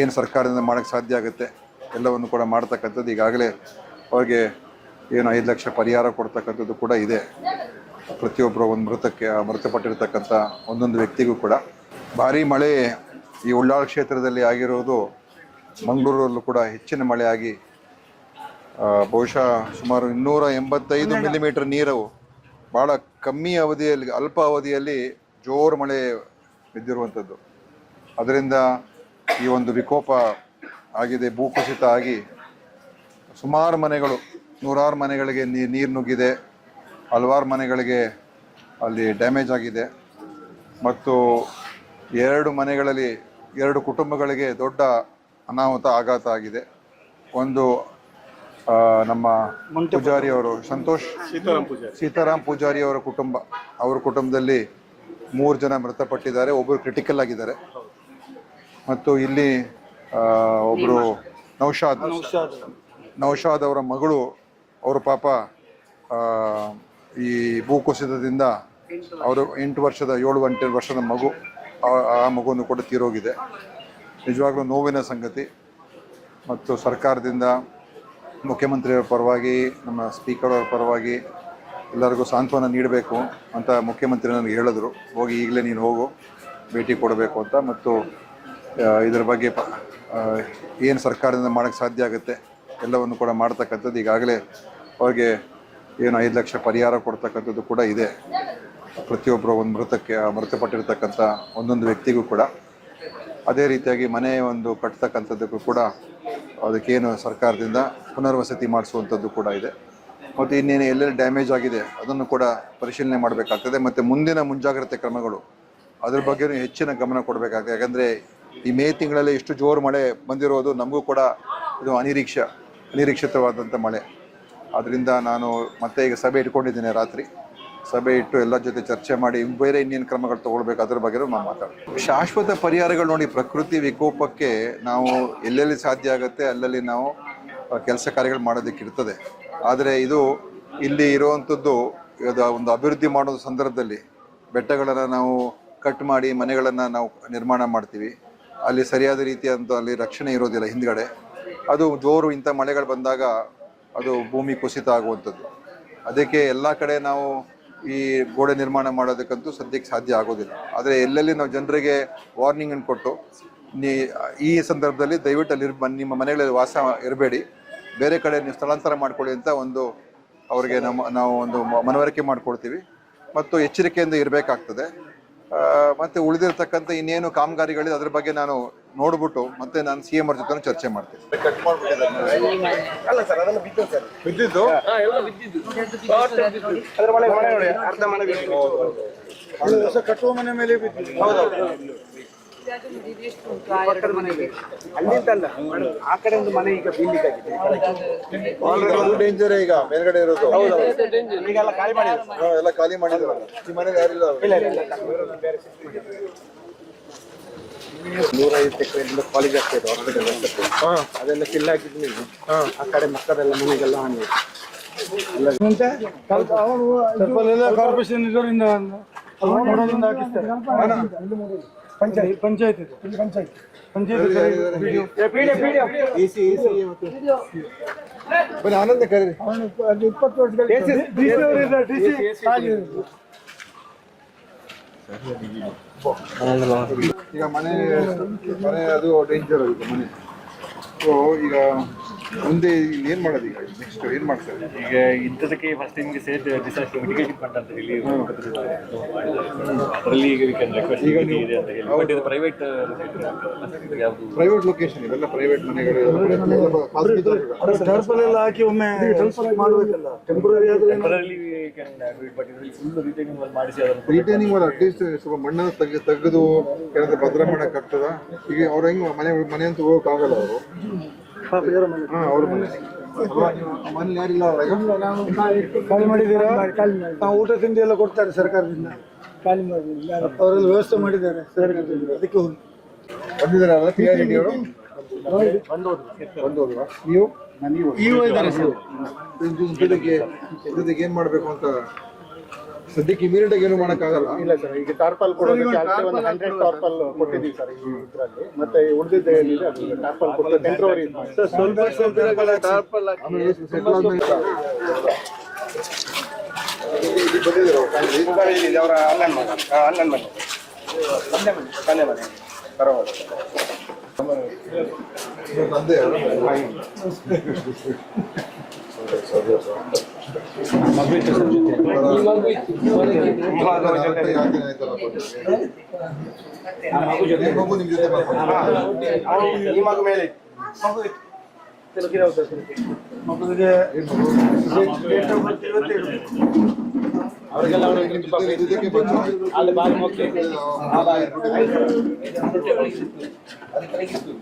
ಏನು ಸರ್ಕಾರದಿಂದ ಮಾಡೋಕ್ಕೆ ಸಾಧ್ಯ ಆಗುತ್ತೆ? ಎಲ್ಲವನ್ನು ಕೂಡ ಮಾಡ್ತಕ್ಕಂಥದ್ದು ಈಗಾಗಲೇ ಅವ್ರಿಗೆ ಏನು ಐದು ಲಕ್ಷ ಪರಿಹಾರ ಕೊಡ್ತಕ್ಕಂಥದ್ದು ಕೂಡ ಇದೆ. ಪ್ರತಿಯೊಬ್ಬರು ಒಂದು ಮೃತಕ್ಕೆ, ಮೃತಪಟ್ಟಿರ್ತಕ್ಕಂಥ ಒಂದೊಂದು ವ್ಯಕ್ತಿಗೂ ಕೂಡ. ಭಾರಿ ಮಳೆ ಈ ಉಳ್ಳಾಳ ಕ್ಷೇತ್ರದಲ್ಲಿ ಆಗಿರೋದು ಮಂಗಳೂರಲ್ಲೂ ಕೂಡ ಹೆಚ್ಚಿನ ಮಳೆಯಾಗಿ ಬಹುಶಃ ಸುಮಾರು ಇನ್ನೂರ ಎಂಬತ್ತೈದು ಮಿಲಿಮೀಟರ್ ನೀರು ಭಾಳ ಕಮ್ಮಿ ಅವಧಿಯಲ್ಲಿ ಅಲ್ಪ ಅವಧಿಯಲ್ಲಿ ಜೋರು ಮಳೆ ಬಿದ್ದಿರುವಂಥದ್ದು. ಅದರಿಂದ ಈ ಒಂದು ವಿಕೋಪ ಆಗಿದೆ ಭೂಕುಸಿತ ಆಗಿ ಸುಮಾರು ಮನೆಗಳು ನೂರಾರು ಮನೆಗಳಿಗೆ ನೀರು ನುಗ್ಗಿದೆ ಹಲವಾರು ಮನೆಗಳಿಗೆ ಅಲ್ಲಿ ಡ್ಯಾಮೇಜ್ ಆಗಿದೆ. ಮತ್ತು ಎರಡು ಮನೆಗಳಲ್ಲಿ ಎರಡು ಕುಟುಂಬಗಳಿಗೆ ದೊಡ್ಡ ಅನಾಹುತ ಆಘಾತ ಆಗಿದೆ. ಒಂದು ಆ, ನಮ್ಮ ಪೂಜಾರಿ ಅವರು ಸಂತೋಷ್ ಸೀತಾರಾಮ್ ಪೂಜಾರಿ. ಅವರ ಕುಟುಂಬ ಅವರ ಕುಟುಂಬದಲ್ಲಿ ಮೂರು ಜನ ಮೃತಪಟ್ಟಿದ್ದಾರೆ ಒಬ್ಬರು ಕ್ರಿಟಿಕಲ್ ಆಗಿದ್ದಾರೆ. ಮತ್ತು ಇಲ್ಲಿ ಒಬ್ಬರು ಒಬ್ರು ನೌಶಾದ್. ನೌಶಾದ್. ಅವರ ಮಗಳು ಅವರು ಪಾಪ ಆ, ಈ ಭೂಕುಸಿತದಿಂದ ಅವರು ಎಂಟು ವರ್ಷದ ಏಳು ಎಂಟು ವರ್ಷದ ಮಗು ಆ- ಆ ಮಗುವನ್ನು ಕೂಡ ತೀರೋಗಿದೆ. ನಿಜವಾಗ್ಲೂ ನೋವಿನ ಸಂಗತಿ. ಮತ್ತು ಸರ್ಕಾರದಿಂದ ಮುಖ್ಯಮಂತ್ರಿಯವರ ಪರವಾಗಿ, ನಮ್ಮ ಸ್ಪೀಕರ್ ಅವರ ಪರವಾಗಿ ಎಲ್ಲರಿಗೂ ಸಾಂತ್ವನ ನೀಡಬೇಕು ಅಂತ ಮುಖ್ಯಮಂತ್ರಿ ನನಗೆ ಹೇಳಿದ್ರು. ಹೋಗಿ ಈಗಲೇ ನೀನು ಹೋಗು, ಭೇಟಿ ಕೊಡಬೇಕು ಅಂತ. ಮತ್ತು ಇದರ ಬಗ್ಗೆ ಏನು ಸರ್ಕಾರದಿಂದ ಮಾಡೋಕ್ಕೆ ಸಾಧ್ಯ ಆಗುತ್ತೆ ಎಲ್ಲವನ್ನು ಕೂಡ ಮಾಡ್ತಕ್ಕಂಥದ್ದು ಈಗಾಗಲೇ ಅವ್ರಿಗೆ ಏನು ಐದು ಲಕ್ಷ ಪರಿಹಾರ ಕೊಡ್ತಕ್ಕಂಥದ್ದು ಕೂಡ ಇದೆ. ಪ್ರತಿಯೊಬ್ಬರು ಒಂದು ಮೃತಕ್ಕೆ ಮೃತಪಟ್ಟಿರ್ತಕ್ಕಂಥ ಒಂದೊಂದು ವ್ಯಕ್ತಿಗೂ ಕೂಡ. ಅದೇ ರೀತಿಯಾಗಿ ಮನೆ ಒಂದು ಕಟ್ತಕ್ಕಂಥದ್ದಕ್ಕೂ ಕೂಡ ಅದಕ್ಕೇನು ಸರ್ಕಾರದಿಂದ ಪುನರ್ವಸತಿ ಮಾಡಿಸುವಂಥದ್ದು ಕೂಡ ಇದೆ. ಮತ್ತು ಇನ್ನೇನು ಎಲ್ಲೆಲ್ಲಿ ಡ್ಯಾಮೇಜ್ ಆಗಿದೆ ಅದನ್ನು ಕೂಡ ಪರಿಶೀಲನೆ ಮಾಡಬೇಕಾಗ್ತದೆ. ಮತ್ತು ಮುಂದಿನ ಮುಂಜಾಗ್ರತೆ ಕ್ರಮಗಳು ಅದ್ರ ಬಗ್ಗೆನೂ ಹೆಚ್ಚಿನ ಗಮನ ಕೊಡಬೇಕಾಗ್ತದೆ. ಯಾಕಂದರೆ ಈ ಮೇ ತಿಂಗಳಲ್ಲಿ ಇಷ್ಟು ಜೋರು ಮಳೆ ಬಂದಿರೋದು ನಮಗೂ ಕೂಡ ಇದು ಅನಿರೀಕ್ಷ, ಅನಿರೀಕ್ಷಿತವಾದಂಥ ಮಳೆ. ಆದ್ದರಿಂದ ನಾನು ಮತ್ತೆ ಈಗ ಸಭೆ ಇಟ್ಕೊಂಡಿದ್ದೇನೆ ರಾತ್ರಿ. ಸಭೆ ಇಟ್ಟು ಎಲ್ಲ ಜೊತೆ ಚರ್ಚೆ ಮಾಡಿ ಬೇರೆ ಇನ್ನೇನು ಕ್ರಮಗಳು ತಗೊಳ್ಬೇಕು ಅದ್ರ ಬಗ್ಗೆ ನಾವು ಮಾತಾಡ್ತೀವಿ. ಶಾಶ್ವತ ಪರಿಹಾರಗಳು ನೋಡಿ, ಪ್ರಕೃತಿ ವಿಕೋಪಕ್ಕೆ ನಾವು ಎಲ್ಲೆಲ್ಲಿ ಸಾಧ್ಯ ಆಗುತ್ತೆ ಅಲ್ಲಲ್ಲಿ ನಾವು ಕೆಲಸ ಕಾರ್ಯಗಳು ಮಾಡೋದಕ್ಕೆ ಇರ್ತದೆ. ಆದರೆ ಇದು ಇಲ್ಲಿ ಇರುವಂಥದ್ದು ಒಂದು ಅಭಿವೃದ್ಧಿ ಮಾಡೋ ಸಂದರ್ಭದಲ್ಲಿ ಬೆಟ್ಟಗಳನ್ನು ನಾವು ಕಟ್ ಮಾಡಿ ಮನೆಗಳನ್ನು ನಾವು ನಿರ್ಮಾಣ ಮಾಡ್ತೀವಿ. ಅಲ್ಲಿ ಸರಿಯಾದ ರೀತಿಯಾದಂಥ ಅಲ್ಲಿ ರಕ್ಷಣೆ ಇರೋದಿಲ್ಲ ಹಿಂದ್ಗಡೆ. ಅದು ಜೋರು ಇಂಥ ಮಳೆಗಳು ಬಂದಾಗ ಅದು ಭೂಮಿ ಕುಸಿತ ಆಗುವಂಥದ್ದು. ಅದಕ್ಕೆ ಎಲ್ಲ ಕಡೆ ನಾವು ಈ ಗೋಡೆ ನಿರ್ಮಾಣ ಮಾಡೋದಕ್ಕಂತೂ ಸದ್ಯಕ್ಕೆ ಸಾಧ್ಯ ಆಗೋದಿಲ್ಲ. ಆದರೆ ಎಲ್ಲೆಲ್ಲಿ ನಾವು ಜನರಿಗೆ ವಾರ್ನಿಂಗ್ ಅನ್ನು ಕೊಟ್ಟು, ನೀ, ಈ ಸಂದರ್ಭದಲ್ಲಿ ದಯವಿಟ್ಟು ಅಲ್ಲಿ ನಿಮ್ಮ ಮನೆಗಳಲ್ಲಿ ವಾಸ ಇರಬೇಡಿ. ಬೇರೆ ಕಡೆ ನೀವು ಸ್ಥಳಾಂತರ ಮಾಡಿಕೊಳ್ಳಿ ಅಂತ ಒಂದು ಅವರಿಗೆ ನಮ್ಮ, ನಾವು ಒಂದು ಮನವರಿಕೆ ಮಾಡಿಕೊಡ್ತೀವಿ. ಮತ್ತು ಎಚ್ಚರಿಕೆಯಿಂದ ಇರಬೇಕಾಗ್ತದೆ. ಮತ್ತು ಉಳಿದಿರ್ತಕ್ಕಂಥ ಇನ್ನೇನು ಕಾಮಗಾರಿಗಳಿದೆ ಅದ್ರ ಬಗ್ಗೆ ನಾನು ನೋಡ್ಬಿಟ್ಟು ಮತ್ತೆ ನಾನು ಸಿ ಎಂ ಅವ್ರ ಜೊತೆ ಚರ್ಚೆ ಮಾಡ್ತೀನಿ. ಕಟ್ ಅಲ್ಲ ಸರ್ ಅದೆಲ್ಲ ಬಿದ್ದು ಸರ್. ಬಿದ್ದಿದ್ದು? ಕಟ್ಟುವ ಮನೆ ಮೇಲೆ ಬಿದ್ದಿದ್ದು. ಅಲ್ಲ ಆ ಕಡೆ ಒಂದು ಮನೆ ಈಗ ಬೀಳ್ಲಿಕ್ಕಾಗಿದೆ ಡೇಂಜರ್ ಈಗ ಮೇಲ್ಗಡೆ ಇರೋದು. ಈಗೆಲ್ಲ ಖಾಲಿ ಮಾಡಿದ್ರು ಎಲ್ಲ ಖಾಲಿ ಮಾಡಿದ್ರು ಈ ಮನೆಗೆ ಯಾರಿಲ್ಲ ನೂರೈವತ್ತು ಎಕರೆಯಿಂದ ಕಾಲೇಜ್ ಆಗ್ತಾ ಇದೆ ಹಾಸ್ಪಿಟಲ್ ಅದೆಲ್ಲ ಫಿಲ್ ಆಗಿದ್ಮೇಲೆ ಆ ಕಡೆ ಮಕ್ಕಳೆಲ್ಲ ಮನೆಗೆಲ್ಲ ಹಾನಿ ಕಾರ್ಪೊರೇಷನ್ ಇದರಿಂದ ಮಾಡೋದ್ರಿಂದ ಹಾಕಿಸ್ತಾರೆ. ಪಂಚಾಯತ್. ಪಂಚಾಯತ್ ಇದು. ಪಂಚಾಯತ್. ಪಂಚಾಯತ್ ಬನ್ನಿ ಆನಂದ ಕರೀರಿ. ಅದು ಇಪ್ಪತ್ತು ವರ್ಷ ಡಿ ಸಿ ಅವರಿಲ್ಲ ಡಿ ಸಿ ಈಗ ಮನೆ ಮನೆ ಅದು ಡೇಂಜರ್ ಈಗ ಮನೆ. ಸೊ ಈಗ ಮುಂದೆ ಇಲ್ಲಿ ಏನ್ ಮಾಡೋದು ಈಗ? ನೆಕ್ಸ್ಟ್ ಏನ್ ಮಾಡ್ತಾರೆ? ಈಗ ಇಂಥದಕ್ಕೆ ಫಸ್ಟ್ ನಿಮಗೆ ಸೇಫ್ ಡಿಸಾಸ್ಟರ್ ಮಿಟಿಗೇಷನ್ ಫಂಡ್ ಅಂತ ಹೇಳಿ ಅದರಲ್ಲಿ ಈಗ ಕ್ಯಾನ್ ರಿಕ್ವೆಸ್ಟ್ ಈಗ ಇದೆ ಅಂತ ಹೇಳಿ. ಬಟ್ ಇದು ಪ್ರೈವೇಟ್ ಯಾವುದು? ಪ್ರೈವೇಟ್ ಲೊಕೇಶನ್ ಇವೆಲ್ಲ ಪ್ರೈವೇಟ್ ಮನೆಗಳು ಟರ್ಪಲ್ ಎಲ್ಲ ಹಾಕಿ ಒಮ್ಮೆ ಮಾಡಬೇಕಲ್ಲ. ಟೆಂಪ್ರರಿ ಆದ್ರೆ ಟೆಂಪರಲಿ ಕ್ಯಾನ್ ಬಟ್ ಇದರಲ್ಲಿ ಫುಲ್ ರಿಟೈನಿಂಗ್ ಮಾಡಿಸಿ ಅದನ್ನು ರಿಟೈನಿಂಗ್ ವಾಲ್ ಅಟ್ಲೀಸ್ಟ್ ಸ್ವಲ್ಪ ಮಣ್ಣನ್ನು ತೆಗೆ ತೆಗೆದು ಏನಾದ್ರು ಭದ್ರ ಮಾಡಕ್ ಆಗ್ತದ? ಈಗ ಅವ್ರ ಹೆಂಗ್ ಮನೆ ಮನೆ ಅಂತ ಹೋಗಕ್ ಆಗಲ್ಲ ಅವರು. ನೀವು ಖಾಲಿ ಮಾಡಿದ್ದೀರಾ? ನಾವು ಊಟ ತಿಂಡಿ ಎಲ್ಲ ಕೊಡ್ತಾರೆ ಸರ್ಕಾರದಿಂದ. ಖಾಲಿ ಮಾಡಿ ಅವರೆಲ್ಲ ವ್ಯವಸ್ಥೆ ಮಾಡಿದ್ದಾರೆ ಸರ್ಕಾರದಿಂದ. ಅದಕ್ಕೆ ಹೋಗಿ. ಬಂದಿದ್ದಾರಲ್ಲ ಪಿ ಆರ್ ರೆಡ್ಡಿ ಅವರು? ಬಂದು ಹೋದ್ರಾ ನೀವು ಇದಕ್ಕೆ ಏನ್ ಮಾಡ್ಬೇಕು ಅಂತ ಸದ್ಯಕ್ಕೆ ಇಮಿಡಿಯೇಟ್ ಆಗಿ ಏನು ಮಾಡೋಕ್ಕಾಗಲ್ಲ. ಇಲ್ಲ ಸರ್ ಈಗ ಟಾರ್ಪಲ್ ಕೊಡೋದಕ್ಕೆ ಆಗ್ಲೇ ಒಂದು ಹಂಡ್ರೆಡ್ ಟಾರ್ಪಲ್ ಕೊಟ್ಟಿದ್ದೀವಿ ಸರ್ ಈ ಇದರಲ್ಲಿ. ಮತ್ತೆ ಉಳಿದಿದ್ದೆ ಏನಿದೆ ಅದು ಟಾರ್ಪಲ್ ಕೊಟ್ಟು ಟೆಂಪ್ರವರಿ ಸ್ವಲ್ಪ ಸ್ವಲ್ಪ ಟಾರ್ಪಲ್ ಆಮೇಲೆ settle ಆದ್ಮೇಲೆ ಇಲ್ಲಿ ಬಂದಿದ್ದೀರಾ ಅವರ ಅಣ್ಣನ ಮಗ. ಅಣ್ಣನ ಮನೆ. ತಂದೆ ಮನೆ. ತಂದೆ ಮನೆ. ಸರ್ ನಿಮ್ಮ ತಂದೆ ಮಗು ನಿಮ್ ಜೊತೆ ಬರ್ಕೊಂಡು ಈ ಮಗು ಮೇಲೆ ಮಗುವಿಗೆ ಡೇಟ್ ಆಫ್ ಬರ್ತ್ ಇವತ್ತೇಳು ಅವರಿಗೆಲ್ಲ ಅವರು ಇದಕ್ಕೆ ಬಂದು ಅಲ್ಲಿ ಬಾರಿ ಮುಖ್ಯ ಪ್ಲಸ್ ಟು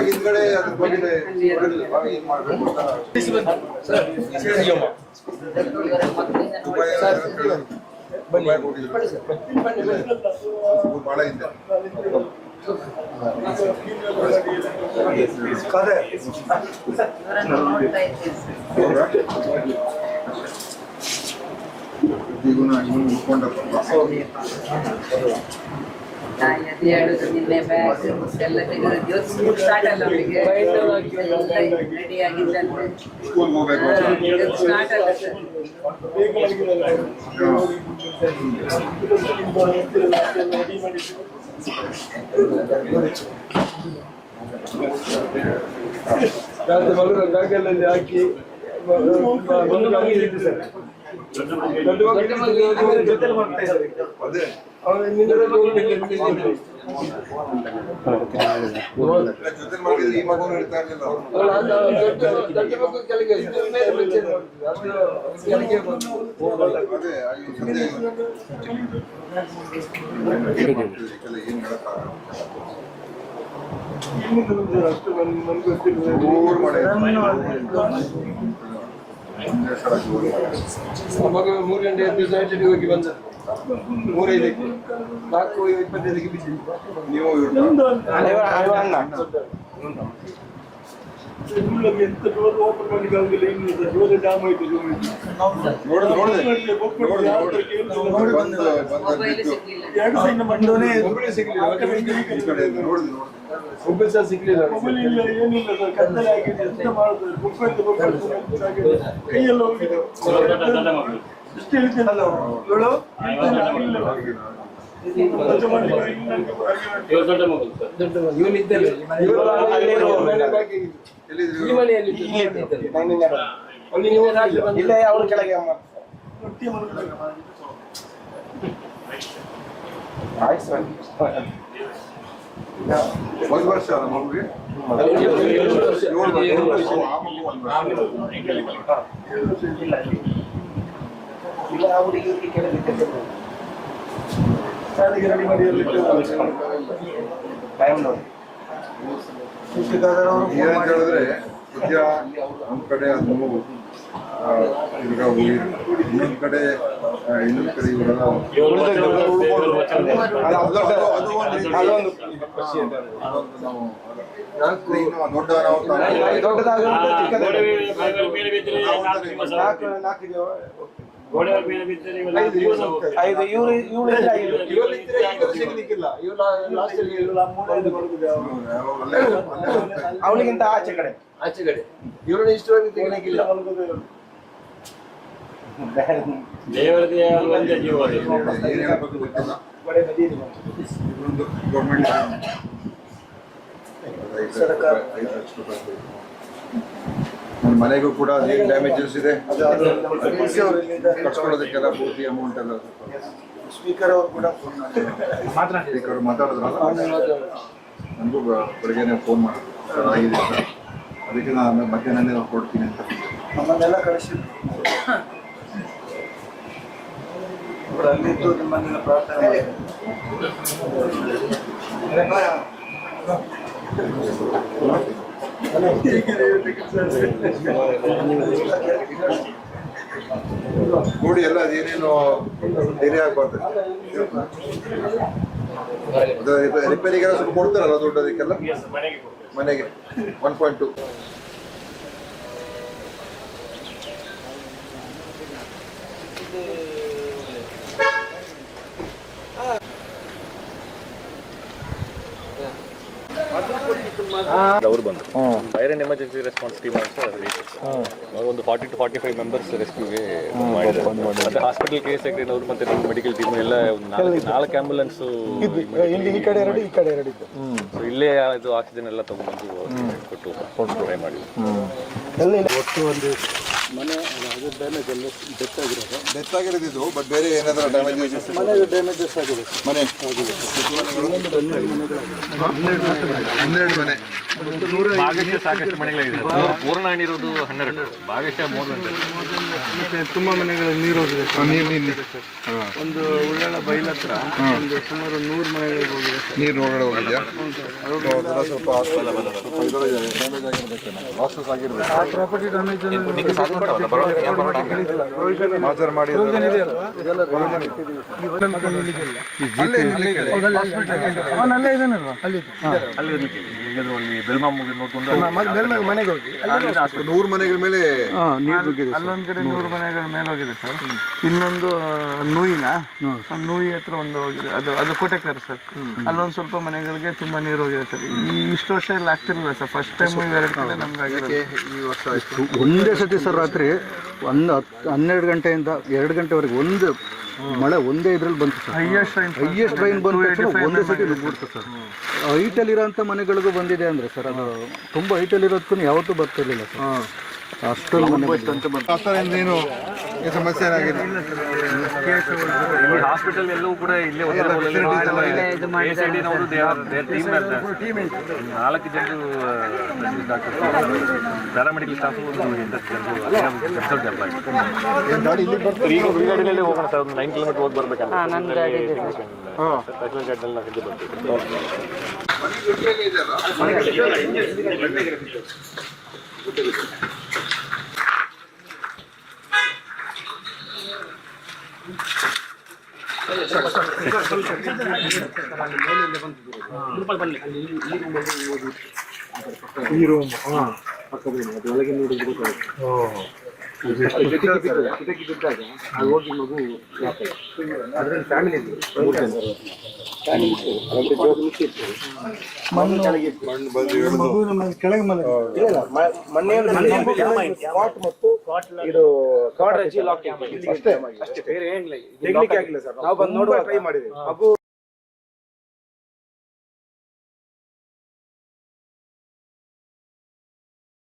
ಹಿಂದ್ಗಡೆ ಅದ್ರ ಬಗ್ಗೆ ನೋಡಿರ್ಲಿಲ್ವಾ? ಏನ್ ಮಾಡ್ಬೇಕು ಬಹಳ ಹಿಂದೆ ಕದೆ? ಈಗ ನಾನು ಉಳ್ಕೊಂಡಪ್ಪ ಹೇಳುದು ನಿನ್ನೆ ಬ್ಯಾಗ್ ಎಲ್ಲ ತೆಗೆದು ಇವತ್ತು ಸ್ಕೂಲ್ ಸ್ಟಾರ್ಟ್ ಅಲ್ಲ ಅವರಿಗೆ ರೆಡಿ ಆಗಿದ್ದಂತೆ ಹೋಗ್ಬೇಕು ಸ್ಟಾರ್ಟ್ ಅಲ್ಲ ಸರ್ ಬ್ಯಾಗಲ್ಲಿ ಹಾಕಿ ಜೊತೆಲಿ ಮಾಡ್ತಾ ಇದ್ದಾರೆ ಅದೇ. ಜೊತೆ ಮಾಡಿದ್ರೆ ಈ ಮೂರು ಗಂಟೆ ದಿವಸ ಹೋಗಿ ಬಂದ ಮೂರೈದಕ್ಕೆ. ನಾಲ್ಕು ಇಪ್ಪತ್ತೈದಕ್ಕೆ ಬಿದ್ದಿದ್ದು ನೀವು ಅಣ್ಣ? ಮೊಬೈಲ್ ಸಹ ಸಿಗ್ಲಿಲ್ಲ. ಮೊಬೈಲ್ ಇಲ್ಲ ಏನಿಲ್ಲ ಸರ್. ಕತ್ತಲೆ ಆಗಿದೆ. ಎಂತ ಮಾಡುದು? ಮೊಬೈಲ್ ಕೈಯೆಲ್ಲ ಹೋಗಿದೆ. ಎಷ್ಟು ಹೇಳ್ತೀನಲ್ಲ ಏಳು ಇಲ್ಲ ಅವ್ರ ಕೆಳಗೆ. ಒಂದ್ ವರ್ಷ ಮಗುಗೆ. ಏಳು ವರ್ಷ. ಆ ಮಗು ಒಂದ್ ವರ್ಷ. ಇಲ್ಲ ಅವ್ರಿಗೆ ಇವ್ರಿಗೆ ಕೆಳಗೆ ಟೈಮ್ ನೋಡಿ. ಏನಂತ ಹೇಳಿದ್ರೆ ಸದ್ಯ ಒಂದ್ ಕಡೆ ಅದು ಈಗ ಉಳಿ- ಕಡೆ ಇನ್ನೊಂದು ಇನ್ನೊಂದ್ ಕಡೆ ಇನ್ನು ದೊಡ್ಡ ನಾಲ್ಕು ನಾಲ್ಕು ಐದು ಇವ್ರು ಇವ್ರು ಇವ್ರು ಇವ್ರು ಅವನಿಗಿಂತ ಆಚೆ ಕಡೆ. ಆಚೆ ಕಡೆ. ಇವ್ರನ್ನ ಇಷ್ಟವಾಗಿ ತೆಗಿಲಿಕ್ಕಿಲ್ಲ. ದೇವರದೇ ಆದ ಒಂದೇ ಜೀವ ಇದೊಂದು ಗೌರ್ಮೆಂಟ್ ನನ್ನ ಮನೆಗೂ ಕೂಡ ಅದೇನು ಡ್ಯಾಮೇಜಸ್ ಇದೆ? ಕಟ್ಸ್ಕೊಳ್ಳೋದಕ್ಕೆಲ್ಲ ಪೂರ್ತಿ ಅಮೌಂಟ್ ಎಲ್ಲ ಸ್ಪೀಕರ್ ಅವರು ಕೂಡ ಸ್ಪೀಕರ್ ಮಾತಾಡಿದ್ರಲ್ಲ? ನನಗೂ ಬೆಳಗ್ಗೆನೆ ಫೋನ್ ಮಾಡಿದ್ರು ಆಗಿದೆ ಅಂತ. ಅದಕ್ಕೆ ನಾನು ಮಧ್ಯಾಹ್ನನೇ ಕೊಡ್ತೀನಿ ಅಂತ. ನಮ್ಮನ್ನೆಲ್ಲ ಕಳಿಸಿ ಅಲ್ಲಿದ್ದು ನಿಮ್ಮನ್ನೆಲ್ಲ ಪ್ರಾರ್ಥನೆ ಮಾಡಿ ನೋಡಿ ಎಲ್ಲ ಏನೇನು ಡಿಲೇ ಆಗ್ಬಾರ್ದು. ರಿಪೇರಿಗೆ ರಿಪೇ- ರಿಪೇರಿಗೆಲ್ಲ ಸ್ವಲ್ಪ ಕೊಡ್ತಾರಲ್ಲ ದುಡ್ಡು ಅದಕ್ಕೆಲ್ಲ? ಮನೆಗೆ. ಒನ್ ಪಾಯಿಂಟ್ ಟು ಅವರು ಬಂದರು. Fire and emergency response team ಅಂತ ಒಂದು forty two forty five members ರೆಸ್ಕ್ಯೂಗೆ ಮಾಡಿದ್ದಾರೆ. ಮತ್ತೆ ಹಾಸ್ಪಿಟಲ್ ಕೇಸ್ ಅವರು ಮತ್ತೆ ನಮ್ಮ ಮೆಡಿಕಲ್ ಟೀಮ್ ಎಲ್ಲ ಒಂದು ನಾಲ್ಕು ನಾಲ್ಕು ಆಂಬುಲೆನ್ಸ್ ಇಲ್ಲಿ ಈ ಕಡೆ ಎರಡು ಈ ಕಡೆ ಎರಡು ಇದ್ದು. ಸೊ ಇಲ್ಲೇ ಇದು ಆಕ್ಸಿಜನ್ ಎಲ್ಲ ತಗೊಂಡ್ಬಂದು ಕೊಟ್ಟು ಟ್ರೈ ಮಾಡಿ ಒಟ್ಟು ಒಂದು ಡೆತ್ ಆಗಿರೋದು ಬಟ್ ಬೇರೆ ಏನಾದರೂ ಡ್ಯಾಮೇಜ್ ಮನೆ ಡ್ಯಾಮೇಜಸ್ ಆಗಿದೆ. ಮನೆ? ಹನ್ನೆರಡು ಮನೆ. ಭಾಗಶಃ ಸಾಕಷ್ಟು ಮನೆಗಳಿದೆ ಪೂರ್ಣ ಇರೋದು ಹನ್ನೆರಡು. ಭಾಗಶಃ ಮೂರು ಮತ್ತೆ ತುಂಬಾ ಮನೆಗಳು ನೀರು ಹೋಗಿದೆ. ಸರ್. ನೀರು ನೀರು ಒಂದು ಉಳ್ಳಾಳ ಬೈಲ್ ಹತ್ರ ಒಂದು ಸುಮಾರು ನೂರು ಮನೆಗಳಿಗೆ ಹೋಗಿದೆ. ನೀರು ಒಳಗಡೆ ಹೋಗಿದೆಯಾ? ಸ್ವಲ್ಪ ಡ್ಯಾಮೇಜ್ ಆಗಿರ್ಬೇಕೇನೋ ಲಾಸಸ್ ಆಗಿರ್ಬೇಕು. ಆ ಪ್ರಾಪರ್ಟಿ ಡ್ಯಾಮೇಜ್ ಮಾಜರ್ ಮಾಡಿ ಅಲ್ಲೇ ಇದ್ದಾನಲ್ವಾ ಅಲ್ಲಿ ಅಲ್ಲಿ ಬೆಲ್ಮ ಹೇಗಾದ್ರು ಅಲ್ಲಿ ಬೆಲ್ಮಾಮ್ ನೋಡ್ಕೊಂಡು ಮನೆಗೆ ಹೋಗಿ. ನೂರು ಮನೆಗಳ ಮೇಲೆ ಅಲ್ಲೊಂದ್ ಕಡೆ ನೂರು ಮನೆಗಳ ಮೇಲೆ ಹೋಗಿದೆ ಸರ್. ಇನ್ನೊಂದು ನೂಯಿನ. ನೂಯಿ ಹತ್ರ ಒಂದು ಹೋಗಿದೆ. ಅದು ಅದು ಕೋಟೆಕರ್ ಸರ್. ಅಲ್ಲೊಂದು ಸ್ವಲ್ಪ ಮನೆಗಳಿಗೆ ತುಂಬಾ ನೀರು ಹೋಗಿದೆ ಸರ್. ಈ ಇಷ್ಟು ವರ್ಷ ಎಲ್ಲ ಆಗ್ತಿರಲಿಲ್ಲ ಸರ್. ಫಸ್ಟ್ ಟೈಮ್ ಇವೆರಡು ಕಡೆ ನಮ್ಗೆ ಆಗಿರೋದು ಈ ವರ್ಷ ಒಂದೇ ಸತಿ ಸರ್ ರಾತ್ರಿ ಒಂದು ಹತ್ತು ಹನ್ನೆರಡು ಗಂಟೆಯಿಂದ ಎರಡು ಗಂಟೆವರೆಗೆ ಒಂದು ಮಳೆ ಒಂದೇ ಇದ್ರಲ್ಲಿ ಬಂತು ಸರ್. ಹೈಯೆಸ್ಟ್ ರೈನ್ ಬಂದ ತಕ್ಷಣ ಒಂದೇ ಸತಿ ನುಗ್ಬಿಡ್ತು ಸರ್. ಹೈಟಲ್ಲಿರೋಂಥ ಮನೆಗಳಿಗೂ ಬಂದಿದೆ ಅಂದ್ರೆ ಸರ್ ಅದು ತುಂಬ ಹೈಟಲ್ಲಿರೋದಕ್ಕೂ ಯಾವತ್ತೂ ಬರ್ತಿರ್ಲಿಲ್ಲ ಸರ್. ಏನು ಸಮಸ್ಯೆ ಹಾಸ್ಪಿಟಲ್ ಎಲ್ಲವೂ ಕೂಡ ಇಲ್ಲೇ ನಾಲ್ಕು ಜನರು ಡಾಕ್ಟರ್ ಪ್ಯಾರಾಮೆಡಿಕಲ್ ಸ್ಟಾಫ್ ಉಳ್ಳಾಡಿನಲ್ಲೇ ಹೋಗೋಣ ಸರ್. ಒಂದು ನೈನ್ ಕಿಲೋಮೀಟರ್ ಹೋಗಿ ಬರ್ಬೇಕಂತ. ಬರ್ತೀವಿ. ಈ ರೂಮ್ ಪಕ್ಕದಲ್ಲಿ ಅದು ಒಳಗೆ ನೋಡಿದ್ರೆ ಗೊತ್ತಾಗುತ್ತೆ. ಕಿಟಕಿ ಬಿದ್ದಾಗ ಅದು ಹೋಗಿ ಮಗು ಅದ್ರಲ್ಲಿ ಫ್ಯಾಮಿಲಿ ಮಣ್ಣು ಮಗು ನಮ್ಮ ಕೆಳಗೆ ಮನೆ ಸ್ಪಾಟ್ ಮತ್ತು ಇದು ಲಾಕ್ ಅಷ್ಟೇ ಅಷ್ಟೇ ಬೇರೆ ಏನಿಲ್ಲ ತೆಗಿಲಿಕ್ಕೆ ಆಗಿಲ್ಲ ಸರ್ ನಾವು ಬಂದು ನೋಡುವ ಟ್ರೈ ಮಾಡಿದ್ವಿ ಮಗು